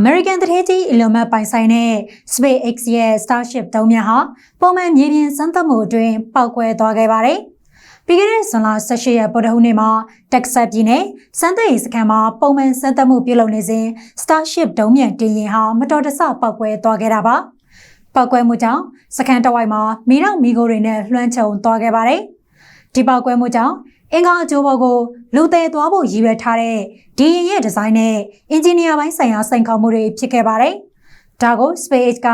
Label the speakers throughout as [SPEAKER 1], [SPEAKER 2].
[SPEAKER 1] American တရေကြီး Elon Musk ပိုင်ဆိုင်တဲ့ SpaceX ရဲ့ Starship 3မြတ်ဟာပုံမှန်မြေပြင်စမ်းသပ်မှုအတွင်းပောက်ကွဲသွားခဲ့ပါတယ်။ပြီးခဲ့တဲ့ဇွန်လ18ရက်ဗုဒ္ဓဟူးနေ့မှာ Texas ပြည်နယ်စမ်းသပ်ရေးစခန်းမှာပုံမှန်စမ်းသပ်မှုပြုလုပ်နေစဉ် Starship ဒုံးမြန်တင်ရင်ဟာမတော်တဆပောက်ကွဲသွားခဲ့တာပါ။ပောက်ကွဲမှုကြောင့်စခန်းတစ်ဝိုက်မှာမီးတော့မီးခိုးတွေနဲ့လွှမ်းခြုံသွားခဲ့ပါတယ်။ဒီပောက်ကွဲမှုကြောင့် အင်္ဂါအကျိုးဘောကိုလူသေးသွားဖို့ရည်ရွယ်ထားတဲ့ဒီရင်ရဲ့ဒီဇိုင်းနဲ့အင်ဂျင်နီယာပိုင်းဆိုင်ရာစိန်ခေါ်မှုတွေဖြစ်ခဲ့ပါတယ်။ဒါကို SpaceX က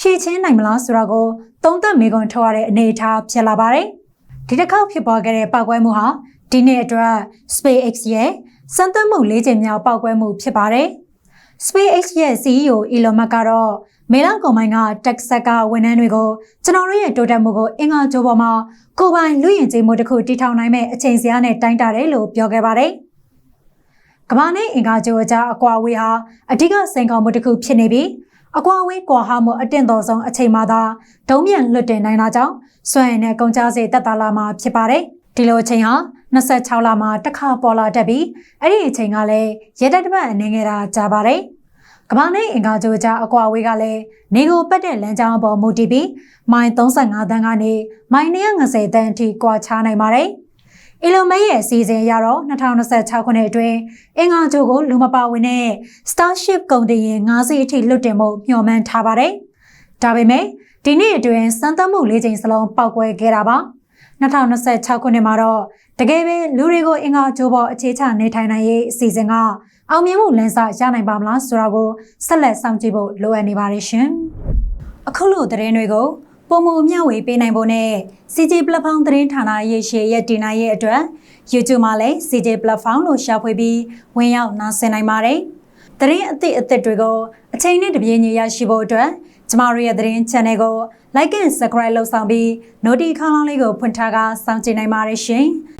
[SPEAKER 1] ဖြည့်ချင်းနိုင်မလားဆိုတာကိုသုံးသပ်မေးခွန်းထုတ်ရတဲ့အနေအထားဖြစ်လာပါတယ်။ဒီတစ်ခေါက်ဖြစ်ပေါ်ခဲ့တဲ့ပောက်ကွဲမှုဟာဒီနေ့အတွက် SpaceX ရဲ့စမ်းသပ်မှု၄ချိန်မြောက်ပောက်ကွဲမှုဖြစ်ပါတယ်။ SpaceX ရဲ့ CEO Elon Musk ကတော့ မေလကုန်ပိုင်းက Texas ကဝန်ထမ်းတွေကိုကျွန်တော်တို့ရဲ့တိုးတက်မှုကိုအင်္ဂါကြိုးပေါ်မှာကိုယ်ပိုင်လူရင်ကျေးမှုတစ်ခုတည်ထောင်နိုင်မဲ့အချိန်စရာနဲ့တိုင်းတာတယ်လို့ပြောခဲ့ပါတယ်။ကမ္ဘာနဲ့အင်္ဂါကြိုးအကြားအကွာအဝေးဟာအဓိကစိန်ခေါ်မှုတစ်ခုဖြစ်နေပြီးအကွာအဝေးကွာဟမှုအတင့်တော်ဆုံးအချိန်မှသာဒုံးမြန်လွတ်တင်နိုင်တာကြောင့်စွမ်းရည်နဲ့ကုန်ကျစရိတ်တက်တာလာမှာဖြစ်ပါတယ်။ဒီလိုအချိန်ဟာ26လမှာတစ်ခါပေါ်လာတတ်ပြီးအဲ့ဒီအချိန်ကလည်းရဲတပ်တစ်ပတ်အနေငယ်တာကြာပါတယ်။ ကမ္ဘာနဲ့အင်္ဂါကြိုကြားအကွာအဝေးကလည်းနေကိုပတ်တဲ့လမ်းကြောင်းအပေါ်မူတည်ပြီးမိုင်35တန်းကနေမိုင်150တန်းအထိကွာခြားနိုင်ပါတယ်။အီလိုမဲရဲ့အစီအစဉ်အရတော့2026ခုနှစ်အတွင်းအင်္ဂါကြိုကိုလူမပါဝင်တဲ့ Starship ကုန်တင်ယာဉ်၅စီးအထိလွတ်တင်မှုမျှော်မှန်းထားပါတယ်။ဒါပေမဲ့ဒီနေ့အတွင်းစမ်းသပ်မှု၄ချိန်စလုံးပောက်ကွဲခဲ့တာပါ။2026ခုနှစ်မှာတော့တကယ်ပဲလူတွေကိုအင်္ဂါကြိုးပေါ်အခြေချနေထိုင်နိုင်ရေးအစီအစဉ်က အောင်မြင်မှုလမ်းစာရနိုင်ပါမလားဆိုတာကိုဆက်လက်စောင့်ကြည့်ဖို့လိုအပ်နေပါတယ်ရှင်။အခုလိုသတင်းတွေကိုပုံမမျှဝေပေးနိုင်ဖို့နဲ့ CJ Platform သတင်းဌာနရဲ့ရှေ့ရဲ့တင်နိုင်ရဲ့အတွက် YouTube မှာလည်း CJ Platform လို့ရှာဖွေပြီးဝင်ရောက်နားဆင်နိုင်ပါတယ်။သတင်းအသစ်အသစ်တွေကိုအချိန်နဲ့တပြေးညီရရှိဖို့အတွက်ကျမတို့ရဲ့သတင်း channel ကို like and subscribe လုပ်ဆောင်ပြီး notification လေးကိုဖွင့်ထားကစောင့်ကြည့်နိုင်ပါတယ်ရှင်။